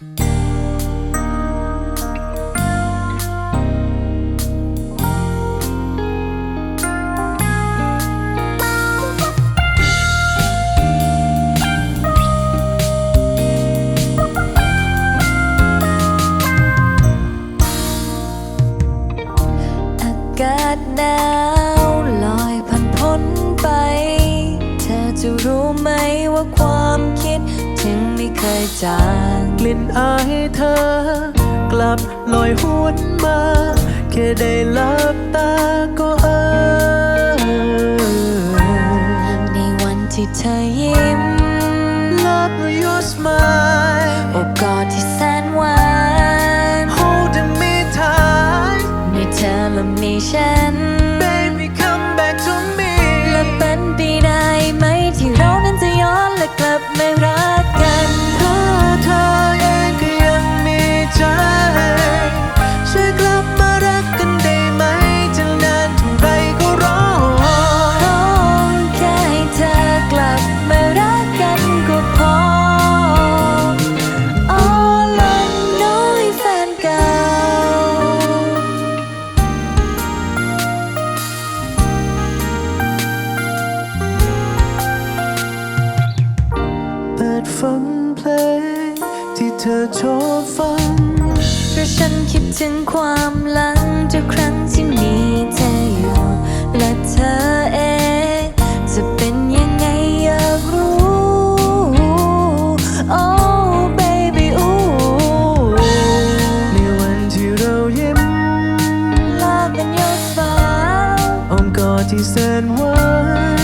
หนาวลอยผ่นพ้นไป เธอจะรู้ไหมว่าความ เคยจางกลิ่นอายเธอ กลับลอยหวนมา แค่ได้ลับตาก็เออในวันที่เธอ เธอโชว์ฟังเพราะฉันคิดถึงความหลังจากครั้งที่มีเธออยู่ และเธอเองจะเป็นยังไงอยากรู้ Oh baby ooh ในวันที่เรายิ้ม Love in your อ้อมกอดที่แสนหวาน